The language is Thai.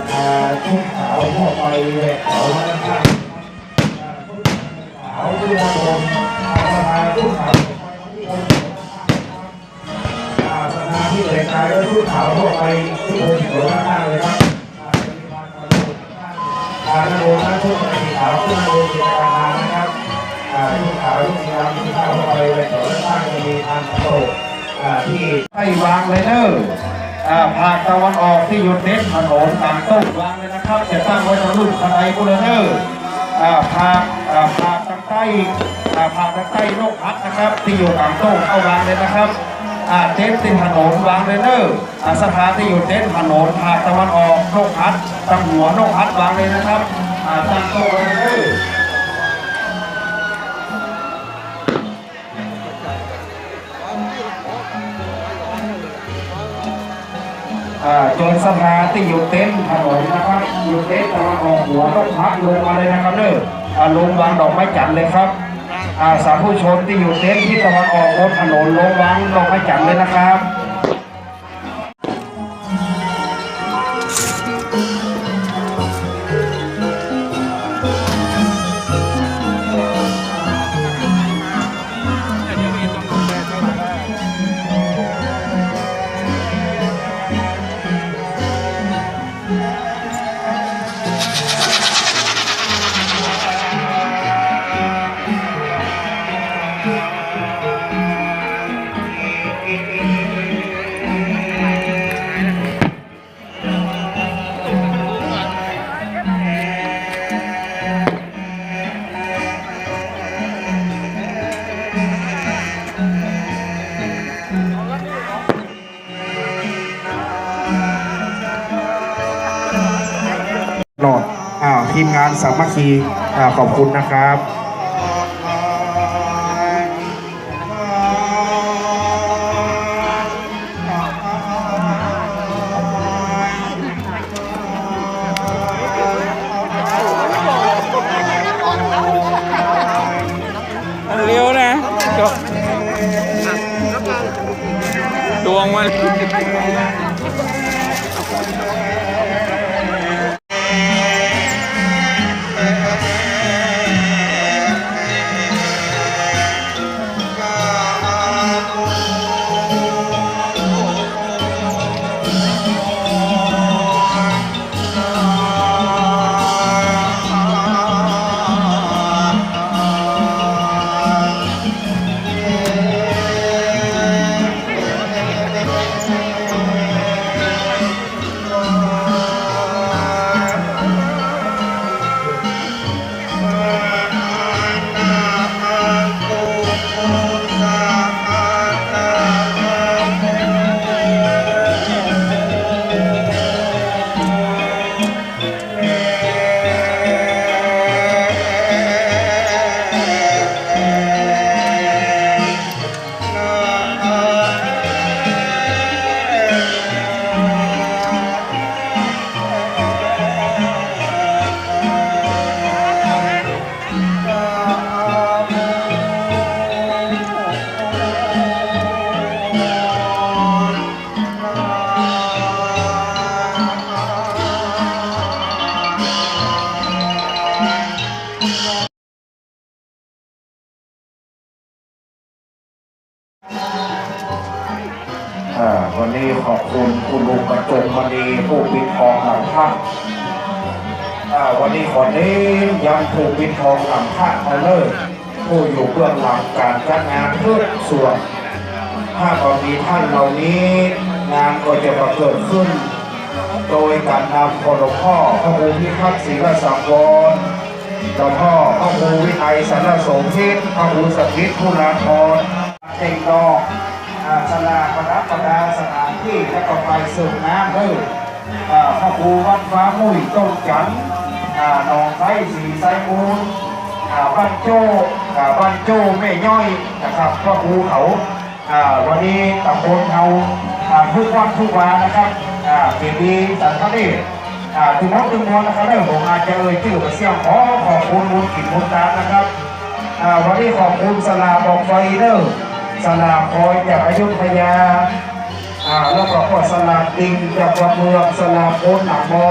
ชุดขาวทั่วไปเลยขาวทั้งท่านขาวที่นาโดนสภาชุดขาวอ่าสภาที่เลยกายก็ชุดขาวทั่วไปทุกคนสวยมากๆเลยครับอ่านาโดนท่านชุดสีขาวขึ้นมาดูกิจการทางนะครับชุดขาวชุดสีดำชุดขาวทั่วไปเลยสวยมากๆจะมีทางโตที่ให้วางเลเนอร์ ภาคตะวันออกที่อยู่เน้นถนนต่างตู้วางเลยนะครับจะตั้งไว้ทางรุ่นคณะกุลเนอร์อ่าภาคภาคทางใต้อ่าภาคทางใต้โลกพัดนะครับที่อยู่ต่างตู้เข้าวางเลยนะครับเต็นท์ติดถนนวางเลเนอร์สถานที่อยู่เต็นท์ถนนภาคตะวันออกโนกฮัดตั้งหัวโนกฮัดวางเลยนะครับอ่าตั้งต๊ะไว้เลเนอร์ จนสภาที่อยู่เต็นถนนนะครับอยู่เต็นตะวันออกหัวต้องพักลงมาเลยนะครับเนอะลงวางดอกไม้จันทร์เลยครับสาธุชนที่อยู่เต็นที่ตะวันออกบนถนนลงวางดอกไม้จันทร์เลยนะครับ ทีมงานสามัคคีขอบคุณนะครับ วันนี้ขอบคุณคุณลุงกระจงมณีผู้ปิดทองหลังพระ วันนี้ขอนี้ยังผู้ปิดทองหลังพระเอาเลยผู้อยู่เบื้องหลังการจัดงานทุกส่วน ถ้าตอนมีท่านเหล่านี้งานก็จะมาเกิดขึ้น โดยการนำคนหลวงพ่อพระครูพิพัฒน์ศรีรสังวรหลวงพ่อพระครูวิไอสารสมพิษพระครูสถิตผู้ลาธรเต็งดอกอ่าสลาประดับประดาสถานที่และก็ไฟสูบน้ำเลยอ่าพระครูวัดฟ้ามุ้ยต้นจันทร์ หนองไส้สีไซมูลบ้านโจ้บ้านโจ้แม่ย่อยนะครับพระครูเขาวันนี้ตำบลเราอ่าทุกวันทุกวันนะครับอ่าเกียรติสันทเดชอ่าทุกน้องมวลนะครับเรื่องผมอาจจะเอ่ยชื่อเสี่ยงขอขอบคุณบุญกิจบุญตานะครับวันนี้ขอบคุณสลาบอกไฟเดอร์สลาคอยจากอยุธยาแล้วก็สลาดิงจากวัดเมืองสลาโคนหนักมอ